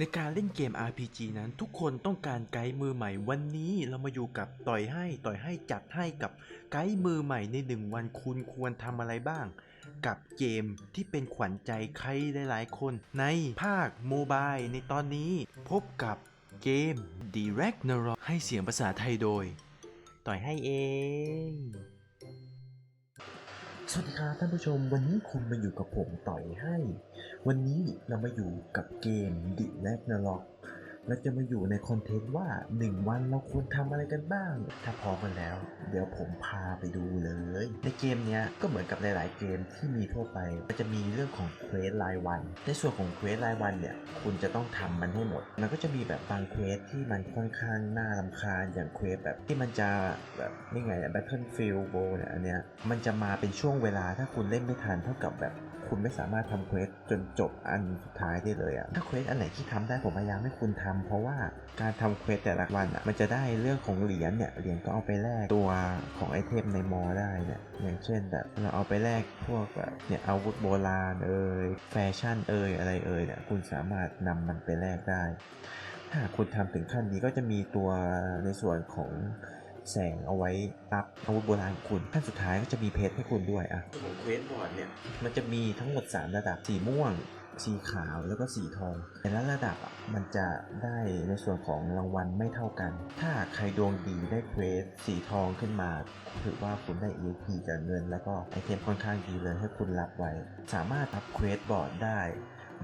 ในการเล่นเกม RPG นั้นทุกคนต้องการไกด์มือใหม่วันนี้เรามาอยู่กับต่อยให้ต่อยให้จัดให้กับไกด์มือใหม่ในหนึ่งวันคุณควรทำอะไรบ้าง กับเกมที่เป็นขวัญใจใครหลายๆ คนในภาคโมบายในตอนนี้พบกับเกม Direct n e r o ให้เสียงภาษาไทยโดย ต่อยให้เอง สวัสดีครับท่านผู้ชมวันนี้คุณมาอยู่กับผมต่อยให้ วันนี้เรามาอยู่กับเกม The Ragnarok เราจะมาอยู่ในคอนเทนต์ว่า 1 วันเราควรทำอะไรกันบ้าง ถ้าพร้อมกันแล้ว เดี๋ยวผมพาไปดูเลย ในเกมเนี้ยก็เหมือนกับหลาย ๆ เกมที่มีทั่วไปมันจะมีเรื่องของเควสรายวัน ในส่วนของเควสรายวันเนี่ย คุณจะต้องทำมันให้หมด มันก็จะมีแบบบางเควสที่มันค่อนข้างน่ารำคาญอย่างเควสแบบที่มันจะแบบนี่ไงอะ Battlefield Go เนี่ยอันเนี้ยมันจะมาเป็นช่วงเวลาถ้าคุณเล่นไม่ทันเท่ากับแบบ คุณไม่สามารถทำเควสจนจบอันสุดท้ายได้เลยอะถ้าเควสอันไหนที่ทำได้ผมพยายามให้คุณทำเพราะว่าการทำเควสแต่ละวันอะมันจะได้เรื่องของเหรียญเนี่ยเหรียญก็เอาไปแลกตัวของไอเทมในมอได้เนี่ยอย่างเช่นแบบเราเอาไปแลกพวกแบบเนี่ยอาวุธโบราณเอ่ยแฟชั่นเอ่ยอะไรเอ่ยเนี่ยคุณสามารถนำมันไปแลกได้ ถ้าคุณทำถึงขั้นนี้ก็จะมีตัวในส่วนของ แสงเอาไว้รับอาวุธโบราณของคุณขั้นสุดท้ายก็จะมีเพชรให้คุณด้วยอะของเควสบอร์ดเนี่ยมันจะมีทั้งหมด 3 ระดับสีม่วงสีขาวแล้วก็สีทอง แต่ละระดับอะมันจะได้ในส่วนของรางวัลไม่เท่ากัน ถ้าใครดวงดีได้เควสสีทองขึ้นมา ถือว่าคุณได้ EXP กับเงิน แล้วก็ไอเทมค่อนข้างดีเลยให้คุณรับไว้ สามารถรับเควสบอร์ดได้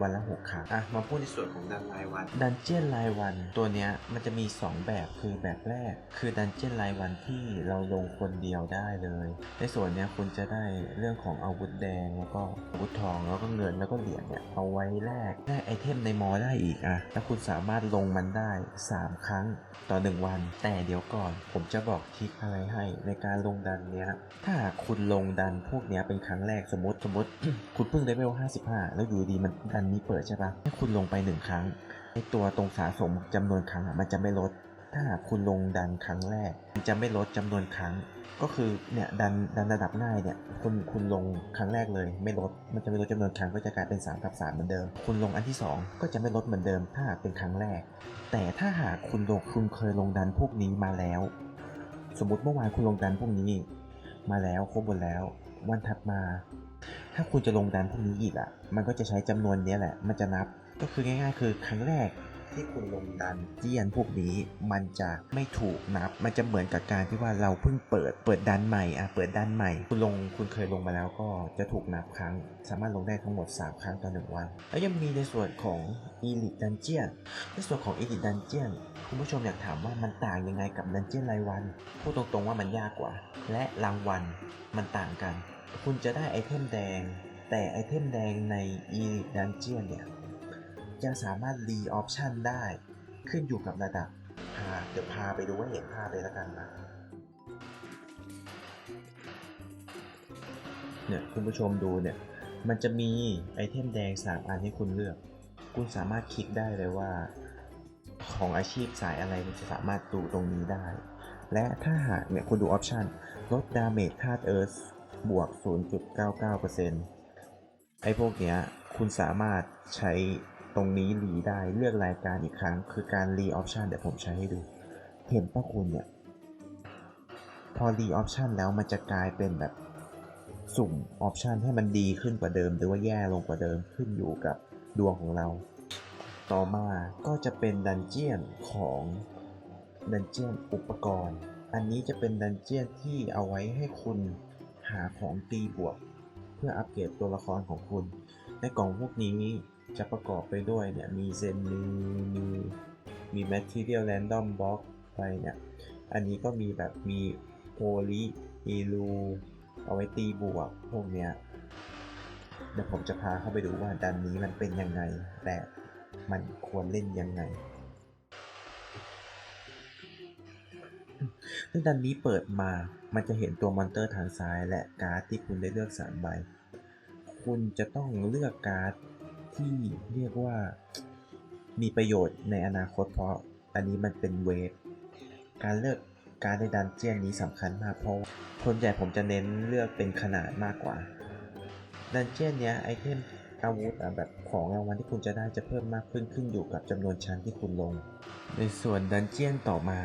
วันละ6ครั้งอะมาพูดในส่วนของดันรายวัน ดันเจียนรายวันตัวเนี้ยมันจะมี 2 แบบคือแบบแรก คือดันเจียนรายวันที่เราลงคนเดียวได้เลย ในส่วนเนี้ยคุณจะได้เรื่องของอาวุธแดงแล้วก็อาวุธทองแล้วก็เงินแล้วก็เหรียญเนี่ยเอาไว้แลกได้ไอเทมในมอได้อีกอะแล้วคุณสามารถลงมันได้ 3 ครั้งต่อ 1 วัน แต่เดี๋ยวก่อน ผมจะบอกทริคอะไรให้ในการลงดันเนี้ยถ้าหากคุณลงดันพวกเนี้ยเป็นครั้งแรกสมมติสมมติ คุณเพิ่งเลเวล55 แล้วอยู่ดีมันดันนี้เปิดใช่ปะให้คุณลงไปหนึ่งครั้งไอตัวตรงสะสมจำนวนครั้งอะมันจะไม่ลด ถ้าหากคุณลงดันครั้งแรก มันจะไม่ลดจำนวนครั้ง ก็คือเนี่ยดันดันระดับง่ายเนี่ยคุณคุณลงครั้งแรกเลย ไม่ลด มันจะไม่ลดจำนวนครั้งก็จะกลายเป็น3กับ3เหมือนเดิม คุณลงอันที่ 2 ก็จะไม่ลดเหมือนเดิม ถ้าหากเป็นครั้งแรก แต่ถ้าหากคุณลงคุณเคยลงดันพวกนี้มาแล้ว สมมติเมื่อวานคุณลงดันพวกนี้ มาแล้วครบหมดแล้ว วันถัดมา ถ้าคุณจะลงดันพวกนี้อีกอะ มันก็จะใช้จำนวนนี้แหละ มันจะนับ ก็คือง่าย ๆ คือครั้งแรกที่คุณลงดันเจียนพวกนี้มันจะไม่ถูกนับ มันจะเหมือนกับการที่ว่าเราเพิ่งเปิด เปิดดันใหม่อะเปิดดันใหม่ คุณลงคุณเคยลงมาแล้วก็จะถูกนับครั้ง สามารถลงได้ทั้งหมด 3 ครั้งต่อ1วัน แล้วยังมีในส่วนของ Elite Dungeon ในส่วนของ Elite Dungeon คุณผู้ชมอยากถามว่ามันต่างยังไงกับดันเจียนรายวันพูดตรงๆว่ามันยากกว่า และรางวัลมันต่างกัน คุณจะได้ไอเทมแดง แต่ไอเทมแดงใน e Dungeon เนี่ยจะสามารถรีออปชันได้ ขึ้นอยู่กับระดับพาเดี๋ยวพาไปดูว่าเห็นภาพเลยแล้วกันนะเนี่ยคุณผู้ชมดูเนี่ยมันจะมีไอเทมแดง 3 อันให้คุณเลือก คุณสามารถคลิกได้เลยว่า ของอาชีพสายอะไรจะสามารถดูตรงนี้ได้ และถ้าหากเนี่ยคุณดูออปชันลดดาเมจธาตุเอิร์ธบวก 0.99%ไอ้พวกเนี้ยคุณสามารถใช้ตรงนี้รีได้เลือกรายการอีกครั้ง คือการรีออปชันเดี๋ยวผมใช้ให้ดู เห็นป่ะคุณเนี่ย พอรีออปชันแล้วมันจะกลายเป็นแบบสุ่มออปชันให้มันดีขึ้นกว่าเดิม หรือว่าแย่ลงกว่าเดิมขึ้นอยู่กับดวงของเรา ต่อมาก็จะเป็นดันเจียนของดันเจียนอุปกรณ์ อันนี้จะเป็นดันเจียนที่เอาไว้ให้คุณหาของตีบวก เพื่ออัปเกรดตัวละครของคุณ ในกล่องพวกนี้จะประกอบไปด้วยเนี่ยมีเซนมีมีมี Material Random Box ไปเนี่ย อันนี้ก็มีแบบมีโพลีมีรูเอาไว้ตีบวกพวกเนี้ยเดี๋ยวผมจะพาเข้าไปดูว่าดันนี้มันเป็นยังไงและ มันควรเล่นยังไงซึ่งดันนี้เปิดมา มันจะเห็นตัวมอนเตอร์ทางซ้าย และการ์ดที่คุณได้เลือกสามใบ คุณจะต้องเลือกการ์ดที่เรียกว่ามีประโยชน์ในอนาคตเพราะอันนี้มันเป็นเวฟ การเลือกการ์ดในดันเจียนนี้สำคัญมากเพราะส่วนใหญ่ผมจะเน้นเลือกเป็นขนาดมากกว่า ดันเจียนเนี้ยไอเทม อาวุธแบบของรางวัลที่คุณจะได้จะเพิ่มมากขึ้นขึ้นอยู่กับจำนวนชั้นที่คุณลง ในส่วนดันเจียนต่อมา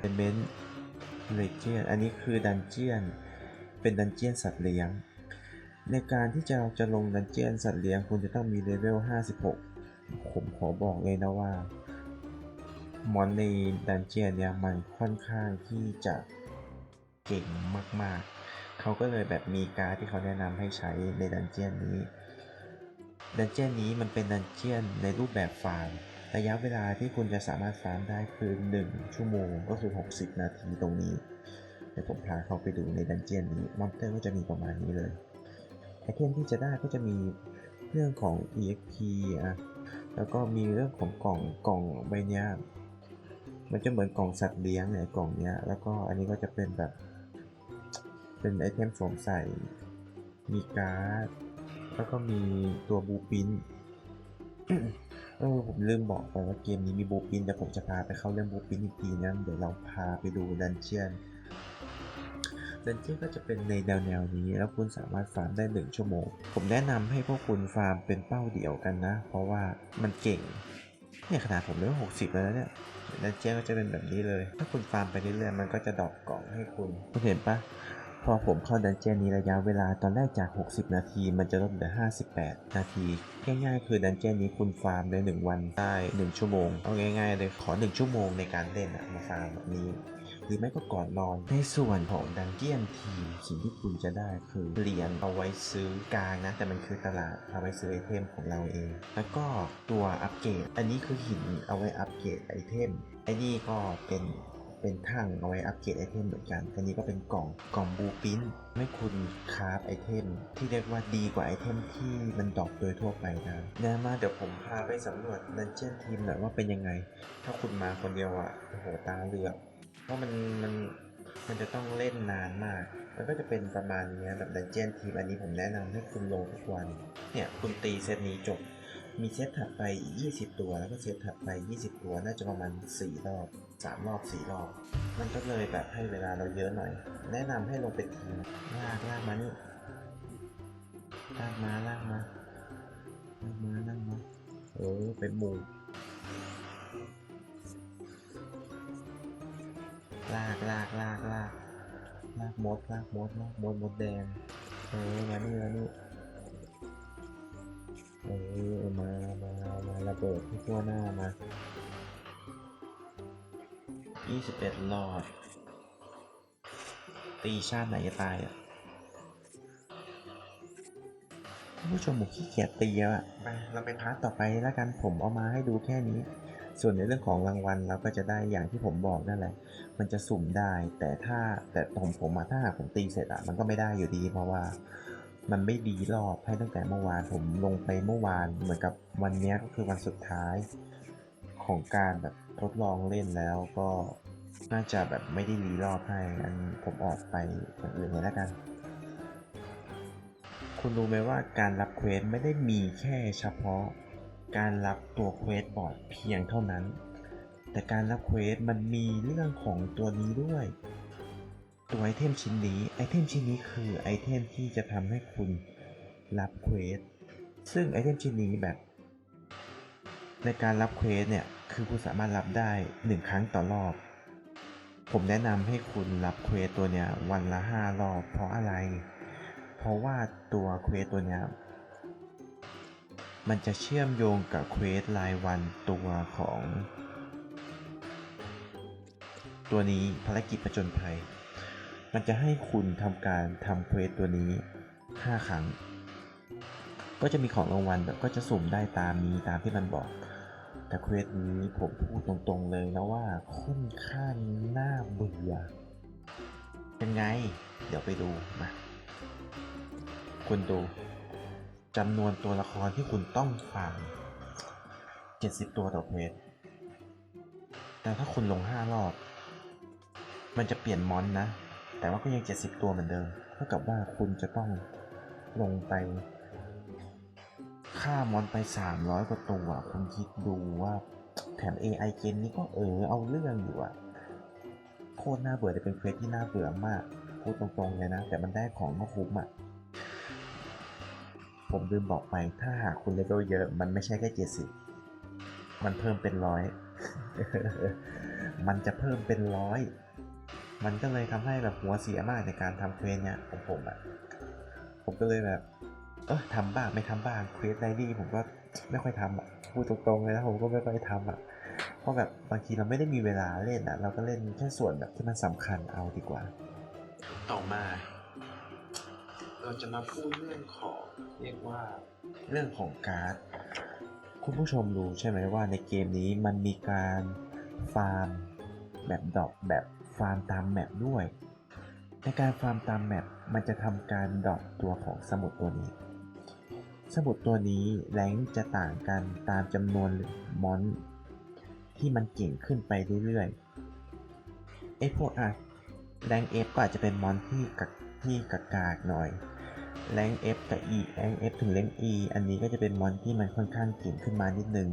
เป็นเมนเลเจียนอันนี้คือดันเจียน เป็นดันเจียนสัตว์เลี้ยง ในการที่จะจะลงดันเจียนสัตว์เลี้ยงคุณจะต้องมีเลเวล 56 ผมขอบอกเลยนะว่ามอนในดันเจียนเนี่ยมันค่อนข้างที่จะเก่งมากๆ เขาก็เลยแบบมีการดที่เขาแนะนำให้ใช้ในดันเจียนนี้ ดันเจียนนี้มันเป็นดันเจียนในรูปแบบฟาร์ม ระยะเวลาที่คุณจะสามารถฟาร์มได้คือ 1 ชั่วโมงก็คือ 60 นาทีตรงนี้ เดี๋ยวผมพาเข้าไปดูในดันเจียนนี้ มอนเตอร์ก็จะมีประมาณนี้เลย ไอเทมที่จะได้ก็จะมีเรื่องของ EXP อะ แล้วก็มีเรื่องของกล่องกล่องใบเนี้ยมันจะเหมือนกล่องสัตว์เลี้ยงเนี่ยกล่องเนี้ย แล้วก็อันนี้ก็จะเป็นแบบ เป็นไอเทมสวมใส่ มีการ์ด แล้วก็มีตัวบูปินเออผมลืมบอกไปว่าเกมนี้มีบูปินแต่ผมจะพาไปเข้าเรื่องบูปินอีกทีนะเดี๋ยวเราพาไปดูดันเจียนดันเจียนก็จะเป็นในแนวแนวนี้ แล้วคุณสามารถฟาร์มได้1ชั่วโมง ผมแนะนำให้พวกคุณฟาร์มเป็นเป้าเดียวกันนะ เพราะว่ามันเก่งเนี่ยขนาดผมเลเวล60แล้วเนี่ยดันเจียนก็จะเป็นแบบนี้เลย ถ้าคุณฟาร์มไปเรื่อยๆมันก็จะดอปกล่องให้คุณคุณเห็นปะ พอผมเข้าดันเจียนนี้ระยะเวลาตอนแรกจาก 60 นาที มันจะลดเหลือ 58 นาที ง่ายๆ คือดันเจียนนี้คุณฟาร์มได้ 1 วันได้ 1 ชั่วโมง เอาง่ายๆ เลยขอ 1 ชั่วโมงในการเล่นอะมาฟาร์มแบบนี้หรือไม่ก็ก่อนนอน ในส่วนของดันเจียนทีม สิ่งที่คุณจะได้คือเหรียญเอาไว้ซื้อกลางนะ แต่มันคือตลาดเอาไว้ซื้อไอเทมของเราเอง แล้วก็ตัวอัปเกรด อันนี้คือหินเอาไว้อัปเกรดไอเทมไอ้นี่ก็เป็น เป็นทั้งเอาไว้อัปเกรดไอเทมเหมือนกันอันนี้ก็เป็นกล่องกล่องบูปินให้คุณคราฟไอเทม ที่เรียกว่าดีกว่าไอเทมที่มันดรอปโดยทั่วไปนะนะมาเดี๋ยวผมพาไปสำรวจดันเจียนทีมหน่อยว่าเป็นยังไง ถ้าคุณมาคนเดียวอะ่ะโอ้โหตาเหลือกเพราะมันมันมันจะต้องเล่นนานมากมันก็จะเป็นประมาณนี้แบบดันเจียนทีมอันนี้ผมแนะนำให้คุณลงทุกวัน เนี่ยคุณตีเซตนี้จบ มีเซตถัดไปอีก20 ตัวแล้วก็เซตถัดไป 20 ตัวน่าจะประมาณ 4 รอบ 3 รอบ 4 รอบ มันก็เลยแบบให้เวลาเราเยอะหน่อย แนะนำให้ลงเป็นทีมลากลากมานี่ลากมาลากมาลากมาลากมาเออเป็นหมู่ลากลากลากลากลากมดลากมดลากมดมดแดงเออมานี่มานี่เออ เบิดที่ทั่วหน้ามา 21หลอด ตีชาติไหนจะตายอะท่านผู้ชมผมขี้เกียจตีแล้วอะไปเราไปพาร์ทต่อไปแล้วกันผมเอามาให้ดูแค่นี้ ส่วนในเรื่องของรางวัลเราก็จะได้อย่างที่ผมบอกนั่นแหละ มันจะสุ่มได้ แต่ถ้าแต่ผมผมมาถ้าหากผมตีเสร็จอะมันก็ไม่ได้อยู่ดีเพราะว่า มันไม่ดีรอบให้ตั้งแต่เมื่อวานผมลงไปเมื่อวานเหมือนกับวันนี้ก็คือวันสุดท้ายของการแบบทดลองเล่นแล้วก็น่าจะแบบไม่ได้รีรอบให้อันผมออกไปอย่างอื่นเลยแล้วกัน คุณรู้ไหมว่าการรับเควสไม่ได้มีแค่เฉพาะการรับตัวเควสบอร์ดเพียงเท่านั้น แต่การรับเควสมันมีเรื่องของตัวนี้ด้วย ตัวไอเทมชิ้นนี้ ไอเทมชิ้นนี้คือไอเทมที่จะทำให้คุณรับเควส ซึ่งไอเทมชิ้นนี้แบบ ในการรับเควสเนี่ย คือคุณสามารถรับได้ 1 ครั้งต่อรอบ ผมแนะนำให้คุณรับเควสตัวเนี้ยวันละ 5 รอบ เพราะอะไร เพราะว่าตัวเควสตัวเนี้ยมันจะเชื่อมโยงกับเควสรายวันตัวของ ตัวนี้ภารกิจประจนภัย มันจะให้คุณทำการทำเควสตัวนี้ 5 ครั้ง ก็จะมีของรางวัลแบบก็จะสุ่มได้ตามนี้ตามที่มันบอก แต่เควสนี้ผมพูดตรงๆเลยนะว่าค่อนข้างน่าเบื่อ เป็นไง เดี๋ยวไปดูมาคุณดูจำนวนตัวละครที่คุณต้องฟาร์ม70 ตัวต่อเควสแต่ถ้าคุณลง 5 รอบ มันจะเปลี่ยนมอนนะ แต่ว่าก็ยัง 70 ตัวเหมือนเดิม เท่ากับว่าคุณจะต้องลงไปฆ่ามอนไป 300 กว่าตัว คุณคิดดูว่าแถม AI เกมนี้ก็เออเอาเรื่องอยู่อะโคตรน่าเบื่อแต่เป็นเควสที่น่าเบื่อมาก พูดตรงๆเลยนะ แต่มันได้ของก็คุ้มอะผมลืมบอกไป ถ้าหากคุณเลเวลเยอะ มันไม่ใช่แค่เจ็ดสิบมันเพิ่มเป็นร้อย มันจะเพิ่มเป็นร้อย มันก็เลยทำให้แบบหัวเสียมากในการทำเควสเนี่ยของผมอะผมก็เลยแบบเออทำบ้างไม่ทำบ้างเควสไดรี่ผมก็ไม่ค่อยทำอะพูดตรงๆเลยนะผมก็ไม่ค่อยทำอะเพราะแบบบางทีเราไม่ได้มีเวลาเล่นอะเราก็เล่นแค่ส่วนแบบที่มันสำคัญเอาดีกว่า ต่อมา เราจะมาพูดเรื่องของเรียกว่าเรื่องของการ์ดคุณผู้ชมรู้ใช่ไหมว่าในเกมนี้มันมีการฟาร์มแบบดอปแบบ ฟาร์มตามแมปด้วย ในการฟาร์มตามแมปมันจะทำการดรอปตัวของสมุดตัวนี้ สมุดตัวนี้แรงจะต่างกันตามจำนวนมอนที่มันเก่งขึ้นไปเรื่อยๆไอพวกอะแรงเอฟก็อาจจะเป็นมอนที่กักที่กากากหน่อยแรง F กับ E แรง F ถึงแรง E อันนี้ก็จะเป็นมอนที่มันค่อนข้างเก่งขึ้นมานิดนึง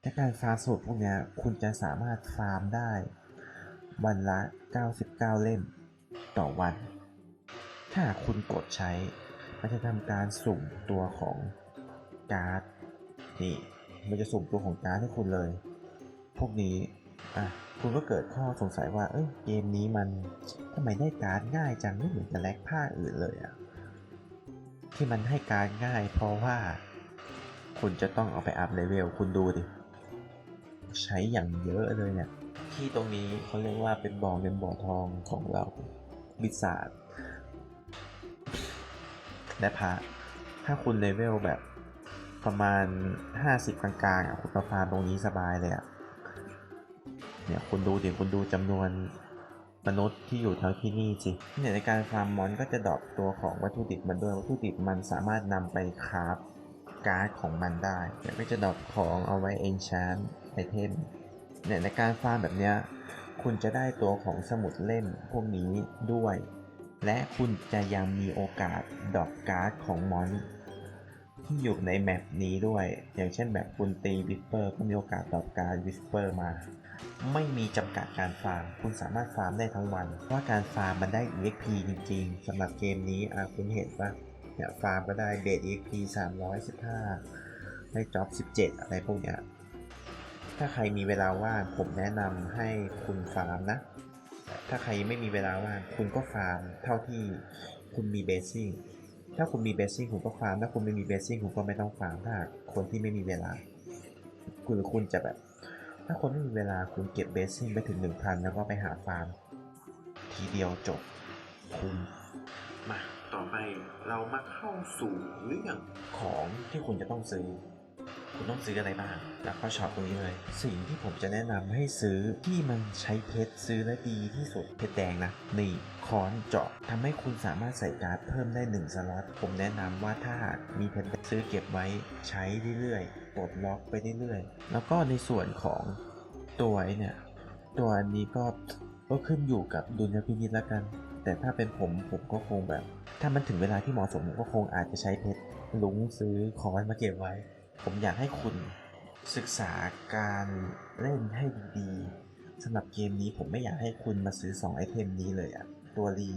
และการฟาร์มสูตรพวกเนี้ยคุณจะสามารถฟาร์มได้ วันละ 99 เล่ม ต่อวัน ถ้าคุณกดใช้ มันจะทำการสุ่มตัวของการ์ด นี่ มันจะสุ่มตัวของการ์ดให้คุณเลย พวกนี้ อะ คุณก็เกิดข้อสงสัยว่า เอ้ย เกมนี้มันทำไมได้การ์ดง่ายจังไม่เหมือนกับแลกผ้าอื่นเลยอะที่มันให้การง่ายเพราะว่า คุณจะต้องเอาไปอัพเลเวล คุณดูดิ ใช้อย่างเยอะเลยเนี่ย ที่ตรงนี้เขาเรียกว่าเป็นบ่อเงินบ่อทองของเราบิศาจและพระถ้าคุณเลเวลแบบประมาณ 50 กลางๆอะคุณมาฟาร์มตรงนี้สบายเลยอะเนี่ยคุณดูเดิคุณดูจำนวนมนุษย์ที่อยู่ทั้งที่นี่สิเนี่ยในการฟาร์มมอนก็จะดรอปตัวของวัตถุดิบมันด้วยวัตถุดิบมันสามารถนำไปคราฟการ์ดของมันได้เนี่ยก็จะดรอปของเอาไว้เอนชานไอเทม เนี่ยในการฟาร์มแบบเนี้ยคุณจะได้ตัวของสมุดเล่มพวกนี้ด้วย และคุณจะยังมีโอกาสดอปการ์ดของมอนที่อยู่ในแมปนี้ด้วย อย่างเช่นแบบคุณตีวิสเปอร์ก็มีโอกาสดอปการ์ดวิสเปอร์มา ไม่มีจำกัดการฟาร์ม คุณสามารถฟาร์มได้ทั้งวัน ว่าการฟาร์มมันได้ EXP จริงๆสำหรับเกมนี้อะคุณเห็นปะเนี่ยฟาร์มก็ได้เบส EXP 315ได้จ็อบ 17 อะไรพวกเนี้ย ถ้าใครมีเวลาว่างผมแนะนำให้คุณฟาร์มนะ ถ้าใครไม่มีเวลาว่างคุณก็ฟาร์ม เท่าที่คุณมีเบสซิ่งถ้าคุณมีเบสซิ่งคุณก็ฟาร์มถ้าคุณไม่มีเบสซิ่งคุณก็ไม่ต้องฟาร์มถ้าคนที่ไม่มีเวลา คุณหรือคุณจะแบบ ถ้าคนไม่มีเวลาคุณเก็บเบสซิ่งไปถึง 1,000 แล้วก็ไปหาฟาร์ม ทีเดียวจบคุ้มมาต่อไปเรามาเข้าสู่เรื่องของที่คุณจะต้องซื้อ คุณต้องซื้ออะไรบ้าง แล้วก็ช็อปตรงนี้เลย สิ่งที่ผมจะแนะนำให้ซื้อที่มันใช้เพชรซื้อและดีที่สุดเพชรแดงนะนี่ค้อนเจาะทำให้คุณสามารถใส่การ์ดเพิ่มได้ 1 สล็อต ผมแนะนำว่าถ้าหากมีเพชรซื้อเก็บไว้ใช้เรื่อยๆปลดล็อกไปเรื่อยๆ แล้วก็ในส่วนของตัวเนี่ย ตัวอันนี้ก็ก็ขึ้นอยู่กับดุลยพินิจแล้วกัน แต่ถ้าเป็นผมผมก็คงแบบ ถ้ามันถึงเวลาที่เหมาะสมผมก็คงอาจจะใช้เพชรลุงซื้อคอนมาเก็บไว้ ผมอยากให้คุณศึกษาการเล่นให้ดีๆสำหรับเกมนี้ผมไม่อยากให้คุณมาซื้อ 2 ไอเทมนี้เลยอะตัวรี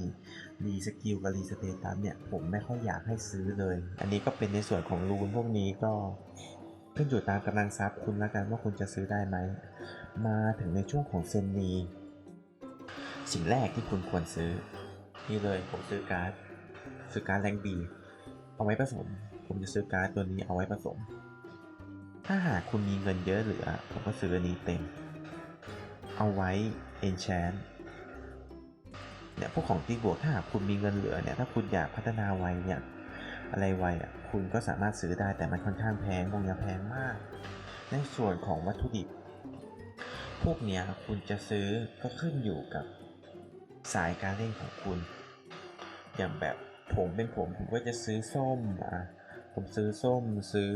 รีสกิลกับรีสเตตัสเนี่ย ผมไม่ค่อยอยากให้ซื้อเลย อันนี้ก็เป็นในส่วนของรูนพวกนี้ก็ขึ้นอยู่ตามกำลังทรัพย์คุณแล้วกันว่าคุณจะซื้อได้ไหม มาถึงในช่วงของเซนนีสิ่งแรกที่คุณควรซื้อ นี่เลยผมซื้อการ์ดซื้อการ์ดแรงบีเอาไว้ผสม ผมจะซื้อการ์ดตัวนี้เอาไว้ผสม ถ้าหากคุณมีเงินเยอะเหลือ ผมก็ซื้ออันนี้เต็ม เอาไว้ enchant เนี่ยพวกของตีบวกถ้าหากคุณมีเงินเหลือเนี่ยถ้าคุณอยากพัฒนาไวเนี่ยอะไรไวอะคุณก็สามารถซื้อได้แต่มันค่อนข้างแพงพวกนี้แพงมาก ในส่วนของวัตถุดิบ พวกเนี้ยคุณจะซื้อก็ขึ้นอยู่กับสายการเล่นของคุณ อย่างแบบผมเป็นผมผมก็จะซื้อส้มอะผมซื้อส้มซื้อ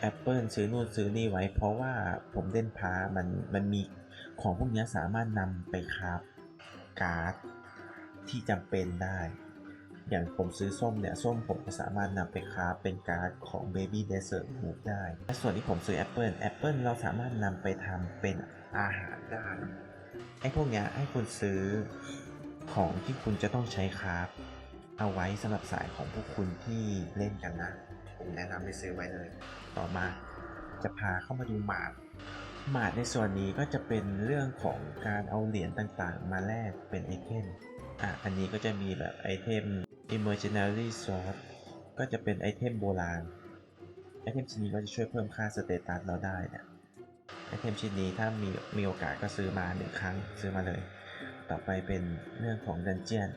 แอปเปิลซื้อนู่นซื้อนี่ไว้ เพราะว่าผมเล่นพา มันมันมีของพวกนี้สามารถนำไปคราฟการ์ดที่จำเป็นได้ อย่างผมซื้อส้มเนี่ย ส้มผมก็สามารถนำไปคราฟเป็นการ์ดของ Baby Desert Move ได้และส่วนที่ผมซื้อแอปเปิลแอปเปิลเราสามารถนำไปทำเป็นอาหารได้ไอ้พวกนี้ให้คุณซื้อของที่คุณจะต้องใช้คราฟเอาไว้สำหรับสายของพวกคุณที่เล่นกันนะ ผมแนะนำให้ซื้อไว้เลย ต่อมาจะพาเข้ามาดูหมาดหมาดในส่วนนี้ก็จะเป็นเรื่องของการเอาเหรียญต่างๆ มาแลกเป็นไอเทมอะอันนี้ก็จะมีแบบไอเทม emergency sword ก็จะเป็นไอเทมโบราณไอเทมชิ้นนี้ก็จะช่วยเพิ่มค่าสเตตัสเราได้เนี่ยไอเทมชิ้นนี้ถ้ามีมีโอกาสก็ซื้อมาหนึ่งครั้งซื้อมาเลย ต่อไปเป็นเรื่องของดันเจียน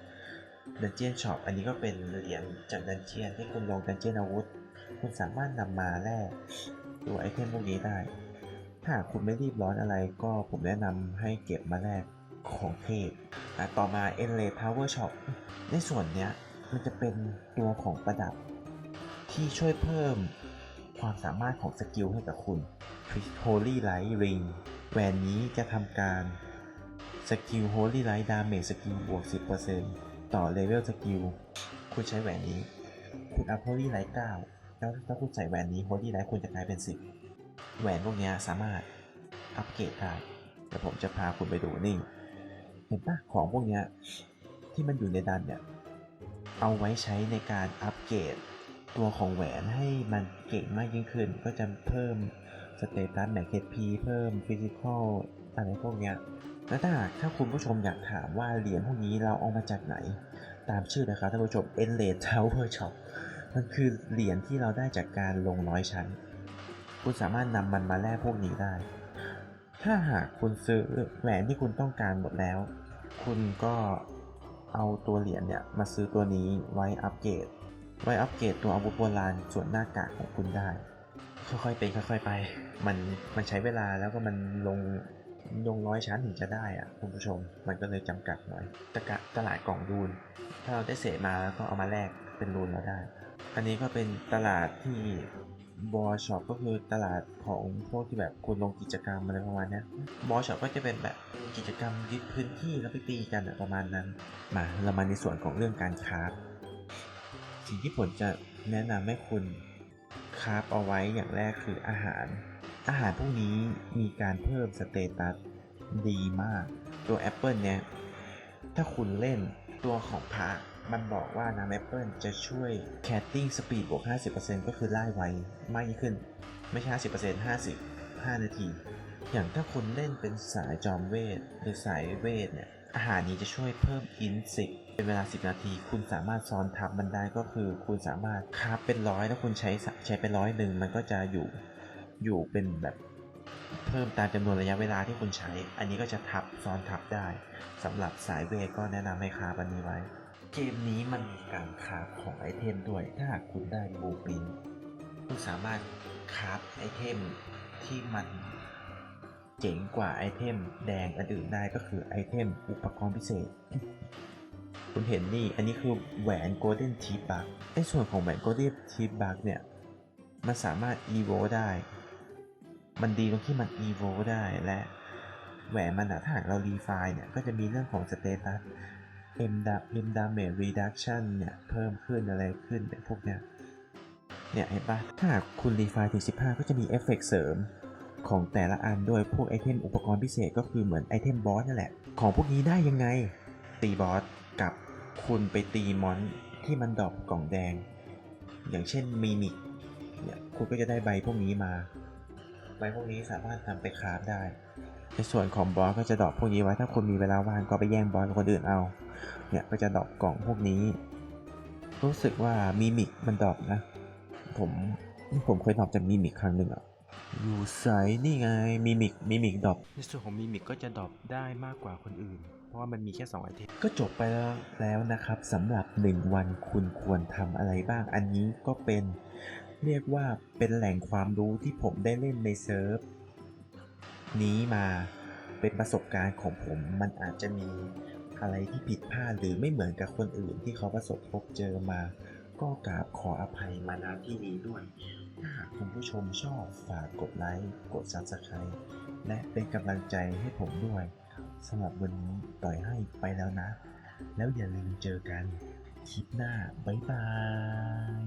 ดันเจียนช็อปอันนี้ก็เป็นเหรียญจากดันเจียนที่คุณลงดันเจียนอาวุธ คุณสามารถนำมาแลกตัวไอเทมพวกนี้ได้ ถ้าคุณไม่รีบร้อนอะไรก็ผมแนะนำให้เก็บมาแลกของเทพอะต่อมา e n l a y Power Shop ในส่วนเนี้ยมันจะเป็นตัวของประดับ ที่ช่วยเพิ่มความสามารถของสกิลให้กับคุณ Holy Light Ring แหวนนี้จะทำการสกิล Holy Light Damage สกิลบวก 10%ต่อเลเวลสกิล คุณใช้แหวนนี้ คุณอัพ Holy Light 9 แล้วถ้าคุณใส่แหวนนี้ Holy Light คุณจะกลายเป็น10แหวนพวกนี้สามารถอัปเกรดได้เดี๋ยวผมจะพาคุณไปดูนี่ เห็นปะของพวกเนี้ยที่มันอยู่ในดันเนี่ย เอาไว้ใช้ในการอัปเกรดตัวของแหวนให้มันเก่งมากยิ่งขึ้น ก็จะเพิ่มสเตตัสแมกเกตพีเพิ่มฟิสิกอลอะไรพวกเนี้ยแล้วถ้าหากถ้าคุณผู้ชมอยากถามว่าเหรียญพวกนี้เราเอามาจากไหน ตามชื่อนะครับท่านผู้ชม e n l a y Tower Shop มันคือเหรียญที่เราได้จากการลงร้อยชั้น คุณสามารถนำมันมาแลกพวกนี้ได้ ถ้าหากคุณซื้อแหวนที่คุณต้องการหมดแล้ว คุณก็เอาตัวเหรียญเนี่ยมาซื้อตัวนี้ไว้อัปเกรด ไว้อัปเกรดตัวอาวุธโบราณส่วนหน้ากากของคุณได้ ค่อยๆเป็นค่อยๆไป มันมันใช้เวลาแล้วก็มันลงลงร้อยชั้นถึงจะได้อะคุณผู้ชม มันก็เลยจำกัดหน่อยตะกะตลาดกล่องรูน ถ้าเราได้เศษมาแล้วก็เอามาแลกเป็นรูนเราได้ อันนี้ก็เป็นตลาดที่บอช็อปก็คือตลาดของพวกที่แบบคุณลงกิจกรรมอะไรประมาณนี้บอช็อปก็จะเป็นแบบกิจกรรมยึดพื้นที่แล้วไปตีกันประมาณนั้น มาเรามาในส่วนของเรื่องการคราฟสิ่งที่ผมจะแนะนำให้คุณคราฟเอาไว้อย่างแรกคืออาหาร อาหารพวกนี้มีการเพิ่มสเตตัสดีมาก ตัวแอปเปิลเนี่ย ถ้าคุณเล่นตัวของพาระ มันบอกว่าน้ำแอปเปิลจะช่วย catting speed บวก 50%ก็คือไล่ไวมากยิ่งขึ้น ไม่ใช่ 50% 50 5 นาที อย่างถ้าคุณเล่นเป็นสายจอมเวท หรือสายเวทเนี่ย อาหารนี้จะช่วยเพิ่มอินสิเป็นเวลา 10 นาที คุณสามารถซ้อนทับมันได้ก็คือคุณสามารถคาฟเป็นร้อยแล้วคุณใช้ใช้เป็นร้อยหนึ่งมันก็จะอยู่อยู่เป็นแบบเพิ่มตามจำนวนระยะเวลาที่คุณใช้ อันนี้ก็จะทับซ้อนทับได้สำหรับสายเวทก็แนะนำให้คาฟอันนี้ไว้ เกมนี้มันมีการคราฟของไอเทมด้วย ถ้าหากคุณได้บูปินคุณสามารถคราฟไอเทมที่มันเจ๋งกว่าไอเทมแดงอันอื่นได้ก็คือไอเทมอุปกรณ์พิเศษ คุณเห็นนี่อันนี้คือแหวน Golden t e e Bug ในส่วนของแหวน Golden t e e Bug เนี่ย มันสามารถ evo ได้ มันดีตรงที่มัน evo ได้และแหวนมันอะถ้าหากเรารีไฟเนี่ย ก็จะมีเรื่องของสเตตัส M ดา M damage reduction เนี่ย เพิ่มขึ้นอะไรขึ้นเนี่ยพวกเนี้ยเนี่ยเห็นปะถ้าคุณรีไฟถึง 15 ก็จะมีเอฟเฟกต์เสริมของแต่ละอันด้วยพวกไอเทมอุปกรณ์พิเศษก็คือเหมือนไอเทมบอสนั่นแหละ ของพวกนี้ได้ยังไง ตีบอสกับคุณไปตีมอนที่มันดอปกล่องแดง อย่างเช่นมีมิกเนี่ยคุณก็จะได้ใบพวกนี้มา ใบพวกนี้สามารถนำไปคราฟได้ในส่วนของบอสก็จะดอปพวกนี้ไว้ถ้าคุณมีเวลาว่างก็ไปแย่งบอสกับคนอื่นเอา เนี่ยก็จะดรอปกล่องพวกนี้ รู้สึกว่ามีมิกมันดรอปนะ ผมผมเคยดรอปจากมีมิกครั้งหนึ่งอะอยู่ไซนี่ไงมีมิกมีมิกดรอปในส่วนของมีมิกก็จะดรอปได้มากกว่าคนอื่น เพราะว่ามันมีแค่2ไอเทมก็จบไปแล้วแล้วนะครับสำหรับ 1 วันคุณควรทำอะไรบ้างอันนี้ก็เป็นเรียกว่าเป็นแหล่งความรู้ที่ผมได้เล่นในเซิร์ฟนี้มาเป็นประสบการณ์ของผมมันอาจจะมี อะไรที่ผิดพลาดหรือไม่เหมือนกับคนอื่นที่เขาประสบพบเจอมา ก็กราบขออภัยมาณที่นี้ด้วย ถ้าหากคุณผู้ชมชอบฝากกดไลค์ กด Subscribe และเป็นกำลังใจให้ผมด้วยสำหรับวันนี้ต่อยให้ไปแล้วนะ แล้วอย่าลืมเจอกันคลิปหน้า บ๊ายบาย